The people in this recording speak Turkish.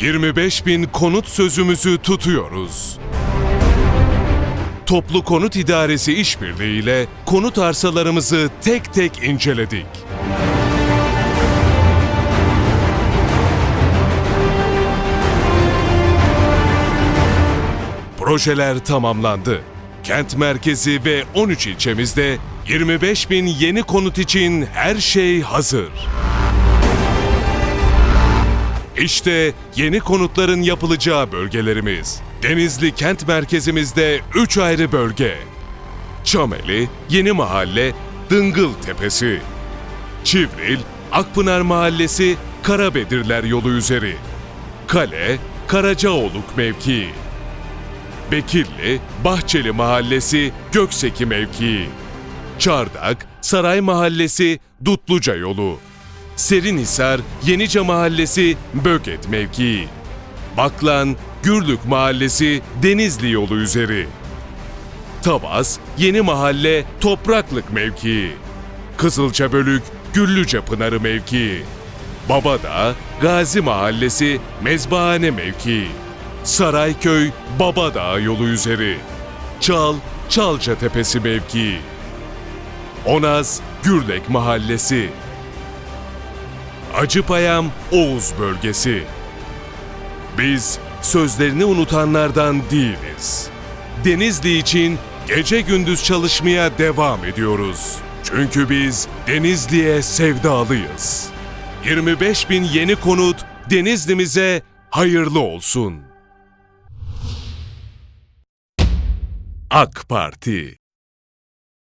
25 bin konut sözümüzü tutuyoruz. Toplu Konut İdaresi işbirliğiyle konut arsalarımızı tek tek inceledik. Projeler tamamlandı. Kent merkezi ve 13 ilçemizde 25 bin yeni konut için her şey hazır. İşte yeni konutların yapılacağı bölgelerimiz. Denizli kent merkezimizde 3 ayrı bölge. Çameli, Yeni Mahalle, Dıngıl Tepesi. Çivril, Akpınar Mahallesi, Karabedirler yolu üzeri. Kale, Karacaoluk mevkii. Bekirli, Bahçeli Mahallesi, Gökseki mevkii. Çardak, Saray Mahallesi, Dutluca yolu. Serinhisar, Yenice Mahallesi, Böket mevkii. Baklan, Gürlük Mahallesi, Denizli yolu üzeri. Tavas, Yeni Mahalle, Topraklık mevkii. Kızılca Bölük, Güllüce Pınarı mevkii. Babadağ, Gazi Mahallesi, Mezbahane mevkii. Sarayköy, Babadağ yolu üzeri. Çal, Çalca Tepesi mevkii. Onaz, Gürlek Mahallesi. Acıpayam, Oğuz bölgesi. Biz sözlerini unutanlardan değiliz. Denizli için gece gündüz çalışmaya devam ediyoruz. Çünkü biz Denizli'ye sevdalıyız. 25 bin yeni konut Denizli'mize hayırlı olsun. AK Parti